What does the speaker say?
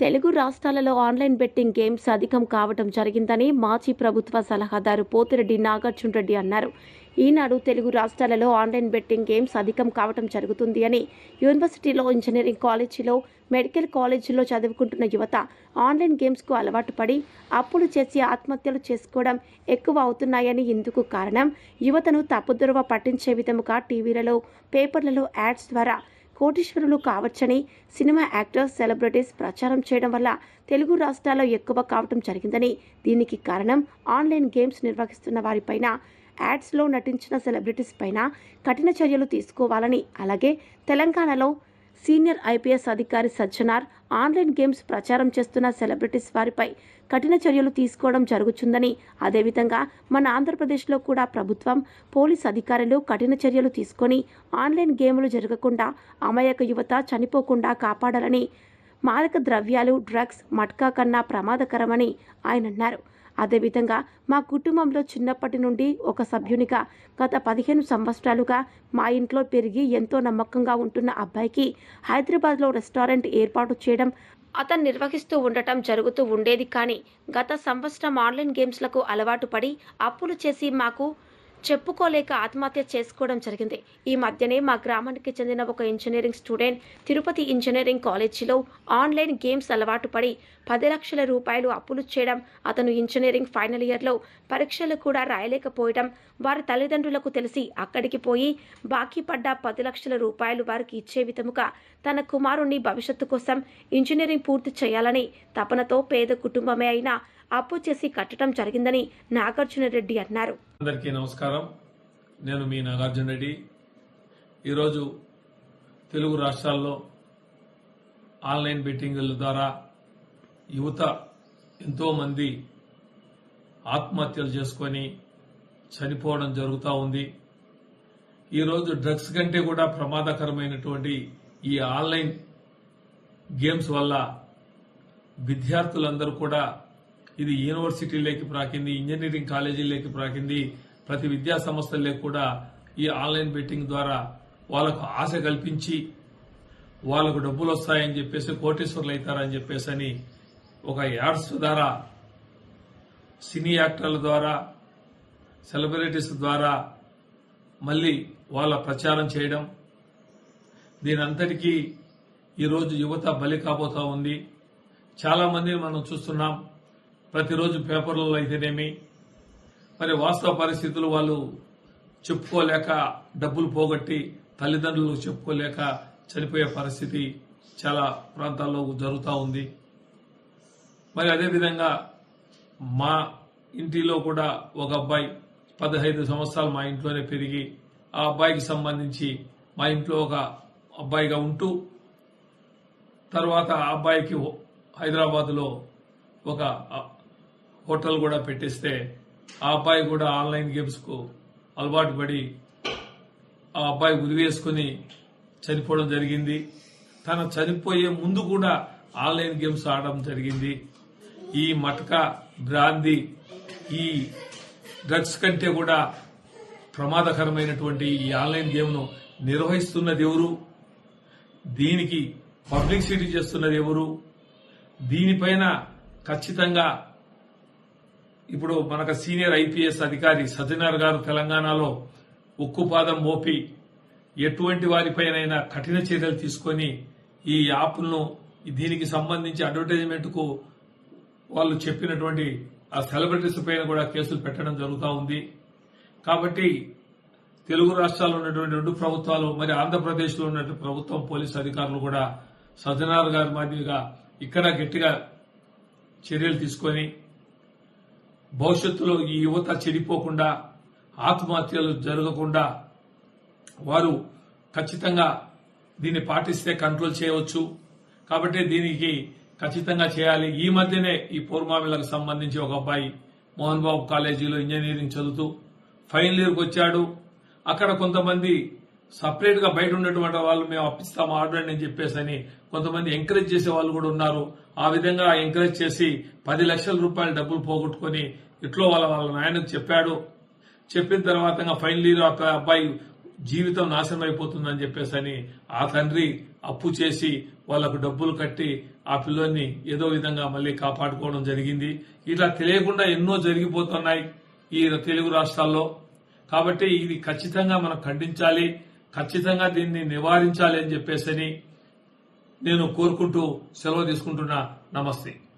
తెలుగు రాష్ట్రాలలో online betting games అధికం కావటం జరిగిందని మాజీ ప్రభుత్వ సలహాదారు పోతిరెడ్డి నాగార్జున రెడ్డి అన్నారు. ఈనాడు తెలుగు రాష్ట్రాలలో ఆన్లైన్ బెట్టింగ్ గేమ్స్ అధికం కావటం జరుగుతుంది అని యూనివర్సిటీలో ఇంజనీరింగ్ కాలేజీలో మెడికల్ కాలేజీలో చదువుకుంటున్న యువత ఆన్లైన్ గేమ్స్కు అలవాటు పడి అప్పులు చేసి ఆత్మహత్యలు చేసుకోవడం ఎక్కువ అవుతున్నాయని ఇందుకు కారణం యువతను తప్పుదొరవ పట్టించే విధముగా టీవీలలో పేపర్లలో యాడ్స్ ద్వారా కోటీశ్వరులు కావచ్చని సినిమా యాక్టర్స్ సెలబ్రిటీస్ ప్రచారం చేయడం వల్ల తెలుగు రాష్ట్రాల్లో ఎక్కువ కావటం జరిగిందని దీనికి కారణం ఆన్లైన్ గేమ్స్ నిర్వహిస్తున్న వారిపైన యాడ్స్లో నటించిన సెలబ్రిటీస్ పైన కఠిన చర్యలు తీసుకోవాలని అలాగే తెలంగాణలో సీనియర్ ఐపీఎస్ అధికారి సజ్జనార్ ఆన్లైన్ గేమ్స్ ప్రచారం చేస్తున్న సెలబ్రిటీస్ వారిపై కఠిన చర్యలు తీసుకోవడం జరుగుతుందని అదేవిధంగా మన ఆంధ్రప్రదేశ్లో కూడా ప్రభుత్వం పోలీస్ అధికారులు కఠిన చర్యలు తీసుకొని ఆన్లైన్ గేములు జరగకుండా అమాయక యువత చనిపోకుండా కాపాడాలని మాదక ద్రవ్యాలు డ్రగ్స్ మట్కా కన్నా ప్రమాదకరమని ఆయన అన్నారు. అదేవిధంగా మా కుటుంబంలో చిన్నప్పటి నుండి ఒక సభ్యునిగా గత పదిహేను సంవత్సరాలుగా మా ఇంట్లో పెరిగి ఎంతో నమ్మకంగా ఉంటున్న అబ్బాయికి హైదరాబాద్లో రెస్టారెంట్ ఏర్పాటు చేయడం అతను నిర్వహిస్తూ ఉండటం జరుగుతూ ఉండేది కానీ గత సంవత్సరం ఆన్లైన్ గేమ్స్లకు అలవాటు పడి అప్పులు చేసి మాకు చెప్పుకోలేక ఆత్మహత్య చేసుకోవడం జరిగింది. ఈ మధ్యనే మా గ్రామానికి చెందిన ఒక ఇంజనీరింగ్ స్టూడెంట్ తిరుపతి ఇంజనీరింగ్ కాలేజీలో ఆన్లైన్ గేమ్స్ అలవాటు పడి పది లక్షల రూపాయలు అప్పులు చేయడం అతను ఇంజనీరింగ్ ఫైనల్ ఇయర్లో పరీక్షలు కూడా రాయలేకపోవడం వారి తల్లిదండ్రులకు తెలిసి అక్కడికి పోయి బాకీ పడ్డ పది లక్షల రూపాయలు వారికి ఇచ్చే విధముగా తన కుమారుణ్ణి భవిష్యత్తు కోసం ఇంజనీరింగ్ పూర్తి చేయాలని తపనతో పేద కుటుంబమే అయినా అప్పు చేసి కట్టడం జరిగిందని నాగార్జున రెడ్డి అన్నారు. అందరికీ నమస్కారం. నేను మీ నాగార్జున రెడ్డి. ఈరోజు తెలుగు రాష్ట్రాల్లో ఆన్లైన్ బెట్టింగుల ద్వారా యువత ఎంతోమంది ఆత్మహత్యలు చేసుకొని చనిపోవడం జరుగుతూ ఉంది. ఈరోజు డ్రగ్స్ కంటే కూడా ప్రమాదకరమైనటువంటి ఈ ఆన్లైన్ గేమ్స్ వల్ల విద్యార్థులందరూ కూడా ఇది యూనివర్సిటీలోకి ప్రాకింది ఇంజనీరింగ్ కాలేజీలోకి ప్రాకింది ప్రతి విద్యా సంస్థల్లో కూడా ఈ ఆన్లైన్ బెట్టింగ్ ద్వారా వాళ్ళకు ఆశ కల్పించి వాళ్ళకు డబ్బులు వస్తాయని చెప్పేసి కోటీశ్వర్లు అవుతారని చెప్పేసి అని ఒక యాడ్స్ ద్వారా సినీ యాక్టర్ల ద్వారా సెలబ్రిటీస్ ద్వారా మళ్ళీ వాళ్ళ ప్రచారం చేయడం. దీనంతటికీ ఈరోజు యువత బలి కాబోతా ఉంది. చాలామందిని మనం చూస్తున్నాం. ప్రతిరోజు పేపర్లలో అయితేనేమి? మరి వాస్తవ పరిస్థితులు వాళ్ళు చెప్పుకోలేక డబ్బులు పోగొట్టి తల్లిదండ్రులకు చెప్పుకోలేక చనిపోయే పరిస్థితి చాలా ప్రాంతాల్లో జరుగుతూ ఉంది. మరి అదేవిధంగా మా ఇంటిలో కూడా ఒక అబ్బాయి పదహైదు సంవత్సరాలు మా ఇంట్లోనే పెరిగి ఆ అబ్బాయికి సంబంధించి మా ఇంట్లో ఒక అబ్బాయిగా ఉంటూ తర్వాత ఆ అబ్బాయికి హైదరాబాద్లో ఒక హోటల్ కూడా పెట్టిస్తే ఆ అబ్బాయి కూడా ఆన్లైన్ గేమ్స్కు అలవాటు పడి ఆ అబ్బాయి ఉరివేసుకుని చనిపోవడం జరిగింది. తన చనిపోయే ముందు కూడా ఆన్లైన్ గేమ్స్ ఆడడం జరిగింది. ఈ మటక బ్రాంది ఈ డ్రగ్స్ కంటే కూడా ప్రమాదకరమైనటువంటి ఈ ఆన్లైన్ గేమ్ను నిర్వహిస్తున్నది ఎవరు? దీనికి పబ్లిసిటీ చేస్తున్నది ఎవరు? దీనిపైన ఖచ్చితంగా ఇప్పుడు మనకు సీనియర్ ఐపీఎస్ అధికారి సత్యనారాయణ గారు తెలంగాణలో ఉక్కుపాదం మోపి ఎటువంటి వారిపైనైనా కఠిన చర్యలు తీసుకొని ఈ యాప్ను దీనికి సంబంధించి అడ్వర్టైజ్మెంట్కు వాళ్ళు చెప్పినటువంటి ఆ సెలబ్రిటీస్ పైన కూడా కేసులు పెట్టడం జరుగుతూ ఉంది. కాబట్టి తెలుగు రాష్ట్రాల్లో ఉన్నటువంటి రెండు ప్రభుత్వాలు మరి ఆంధ్రప్రదేశ్లో ఉన్నటువంటి ప్రభుత్వం పోలీసు అధికారులు కూడా సజ్జనార్ గారి మాదిరిగా ఇక్కడ గట్టిగా చర్యలు తీసుకొని భవిష్యత్తులో ఈ యువత చెడిపోకుండా ఆత్మహత్యలు జరగకుండా వారు ఖచ్చితంగా దీన్ని పాటిస్తే కంట్రోల్ చేయవచ్చు. కాబట్టి దీనికి ఖచ్చితంగా చేయాలి. ఈ మధ్యనే ఈ పూర్మామిలకు సంబంధించి ఒక అబ్బాయి మోహన్ బాబు కాలేజీలో ఇంజనీరింగ్ చదువుతూ ఫైనల్ ఇయర్కి వచ్చాడు. అక్కడ కొంతమంది సపరేట్గా బయట ఉన్నటువంటి వాళ్ళు మేము అప్పిస్తాము ఆర్డర్ అని చెప్పేసి అని కొంతమంది ఎంకరేజ్ చేసే వాళ్ళు కూడా ఉన్నారు. ఆ విధంగా ఎంకరేజ్ చేసి పది లక్షల రూపాయలు డబ్బులు పోగొట్టుకుని ఇట్లో వాళ్ళ వాళ్ళ నాయనకు చెప్పాడు. చెప్పిన తర్వాత ఫైనల్ ఇయర్ అబ్బాయి జీవితం నాశనం అయిపోతుందని చెప్పేసి అని ఆ తండ్రి అప్పు చేసి వాళ్ళకు డబ్బులు కట్టి ఆ పిల్లోని ఏదో విధంగా మళ్ళీ కాపాడుకోవడం జరిగింది. ఇలా తెలియకుండా ఎన్నో జరిగిపోతున్నాయి ఈ తెలుగు రాష్ట్రాల్లో. కాబట్టి ఇది ఖచ్చితంగా మనం ఖండించాలి. ఖచ్చితంగా దీన్ని నివారించాలి అని చెప్పేసి నేను కోరుకుంటూ సెలవు తీసుకుంటున్నా. నమస్తే.